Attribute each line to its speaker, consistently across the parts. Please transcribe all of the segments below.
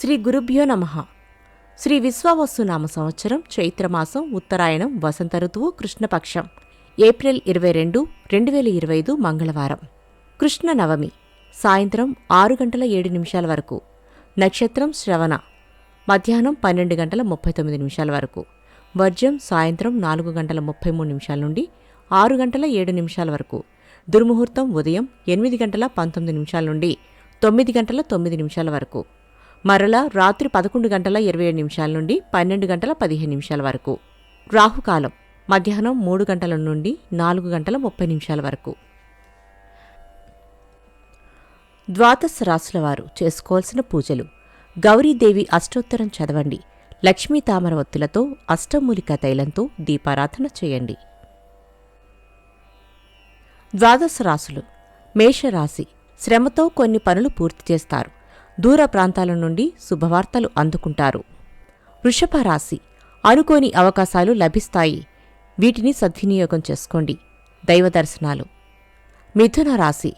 Speaker 1: శ్రీ గురుభ్యో నమ. శ్రీ విశ్వావస్సు నామ సంవత్సరం చైత్రమాసం ఉత్తరాయణం వసంత ఋతువు కృష్ణపక్షం. ఏప్రిల్ ఇరవై రెండు రెండు వేల ఇరవై ఐదు మంగళవారం. కృష్ణ నవమి సాయంత్రం ఆరు గంటల ఏడు నిమిషాల వరకు. నక్షత్రం శ్రవణ మధ్యాహ్నం పన్నెండు గంటల ముప్పై తొమ్మిది నిమిషాల వరకు. వర్జం సాయంత్రం నాలుగు గంటల ముప్పై మూడు నిమిషాల నుండి ఆరు గంటల ఏడు నిమిషాల వరకు. దుర్ముహూర్తం ఉదయం ఎనిమిది గంటల పంతొమ్మిది నిమిషాల నుండి తొమ్మిది గంటల తొమ్మిది నిమిషాల వరకు. మరలా రాత్రి పదకొండు గంటల ఇరవై ఏడు నిమిషాల నుండి పన్నెండు గంటల పదిహేను నిమిషాల వరకు. రాహుకాలం మధ్యాహ్నం మూడు గంటల నుండి నాలుగు గంటల ముప్పై నిమిషాల వరకు. ద్వాదశ రాసుల వారు చేసుకోవాల్సిన పూజలు. గౌరీదేవి అష్టోత్తరం చదవండి. లక్ష్మీ తామర ఒత్తులతో అష్టమూలిక తైలంతో దీపారాధన చేయండి. ద్వాదశ రాసులు మేషరాశి. శ్రమతో కొన్ని పనులు పూర్తి చేస్తారు. దూర ప్రాంతాల నుండి శుభవార్తలు అందుకుంటారు. వృషభ రాశి. అనుకోని అవకాశాలు లభిస్తాయి. వీటిని సద్వినియోగం చేసుకోండి. దైవ దర్శనాలు. మిథున రాశి.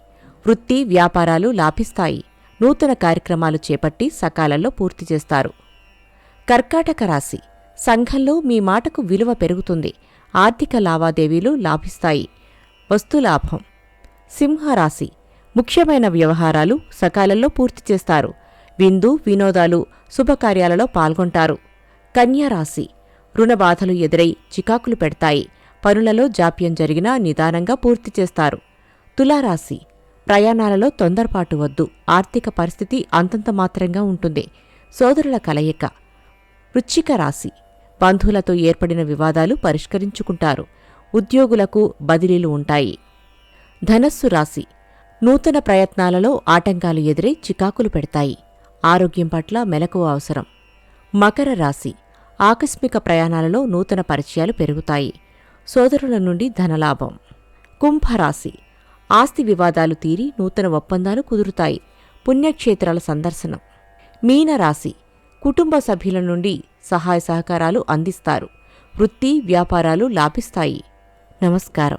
Speaker 1: వృత్తి వ్యాపారాలు లాభిస్తాయి. నూతన కార్యక్రమాలు చేపట్టి సకాలంలో పూర్తి చేస్తారు. కర్కాటక రాశి. సంఘంలో మీ మాటకు విలువ పెరుగుతుంది. ఆర్థిక లావాదేవీలు లాభిస్తాయి. వస్తులాభం సింహరాశి. ముఖ్యమైన వ్యవహారాలు సకాలంలో పూర్తి చేస్తారు. విందు వినోదాలు శుభకార్యాలలో పాల్గొంటారు. కన్యారాశి రుణబాధలు ఎదురై చికాకులు పెడతాయి. పనులలో జాప్యం జరిగినా నిదానంగా పూర్తి చేస్తారు. తులారాశి. ప్రయాణాలలో తొందరపాటు వద్దు. ఆర్థిక పరిస్థితి అంతంత మాత్రంగా ఉంటుంది. సోదరుల కలయిక. వృచ్చిక రాశి. బంధువులతో ఏర్పడిన వివాదాలు పరిష్కరించుకుంటారు. ఉద్యోగులకు బదిలీలు ఉంటాయి. ధనస్సు రాశి. నూతన ప్రయత్నాలలో ఆటంకాలు ఎదురై చికాకులు పెడతాయి. ఆరోగ్యం పట్ల మెలకువ అవసరం. మకర రాశి. ఆకస్మిక ప్రయాణాలలో నూతన పరిచయాలు పెరుగుతాయి. సోదరుల నుండి ధనలాభం. కుంభరాశి. ఆస్తి వివాదాలు తీరి నూతన ఒప్పందాలు కుదురుతాయి. పుణ్యక్షేత్రాల సందర్శనం. మీనరాశి. కుటుంబ సభ్యుల నుండి సహాయ సహకారాలు అందిస్తారు. వృత్తి వ్యాపారాలు లాభిస్తాయి. నమస్కారం.